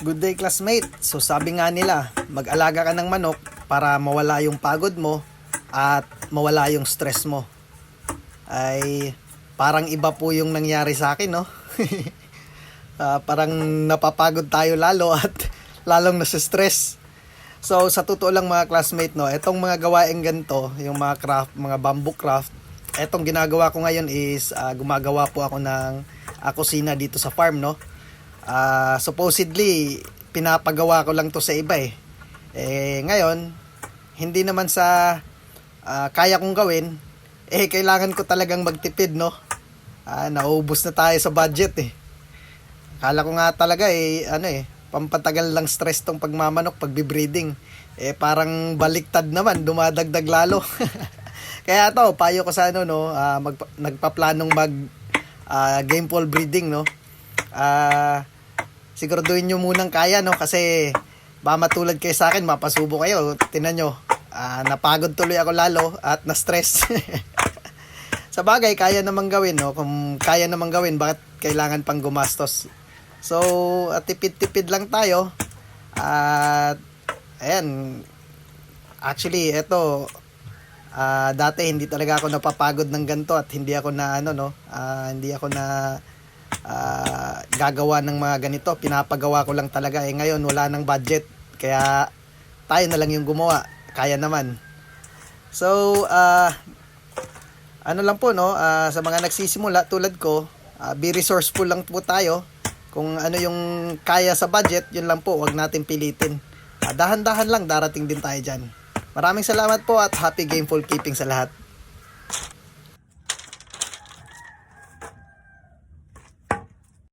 Good day classmate. So sabi nga nila, mag-alaga ka ng manok para mawala yung pagod mo at mawala yung stress mo. Ay parang iba po yung nangyari sa akin, no? Ah, parang napapagod tayo lalo at lalong nasa-stress. So sa totoo lang mga classmate, no, etong mga gawaing ganito, yung mga craft, mga bamboo craft, etong ginagawa ko ngayon is ah, gumagawa po ako ng ah, kusina dito sa farm, no? Ah, supposedly pinapagawa ko lang to sa iba eh. Eh ngayon, hindi naman sa ah, kaya kong gawin, eh kailangan ko talagang magtipid no. Ah, naubos na tayo sa budget eh. Kala ko nga talaga eh ano eh pampatagal lang stress tong pagmamanok, pagbibreeding. Eh parang baliktad naman, dumadagdag lalo. Kaya to, payo ko sa ano no, ah, magpa- nagpaplanong mag ah, game ball breeding no. Ah, siguraduhin nyo munang kaya no? Kasi ba matulad kayo sa akin mapasubo kayo. Tinan nyo ah, napagod tuloy ako lalo at na-stress. Sa bagay kaya namang gawin no? Kung kaya namang gawin bakit kailangan pang gumastos? So at tipid-tipid lang tayo. At ayan actually eto ah, dati hindi talaga ako napapagod ng ganto at hindi ako na ano no? Ah, hindi ako na ah, gagawa ng mga ganito. Pinapagawa ko lang talaga. Eh ngayon wala nang budget. Kaya tayo na lang yung gumawa. Kaya naman. So, ah ano lang po no, ah, sa mga nagsisimula tulad ko, ah, be resourceful lang po tayo. Kung ano yung kaya sa budget, yun lang po, wag natin pilitin. Ah, dahan-dahan lang darating din tayo diyan. Maraming salamat po at happy gameful keeping sa lahat.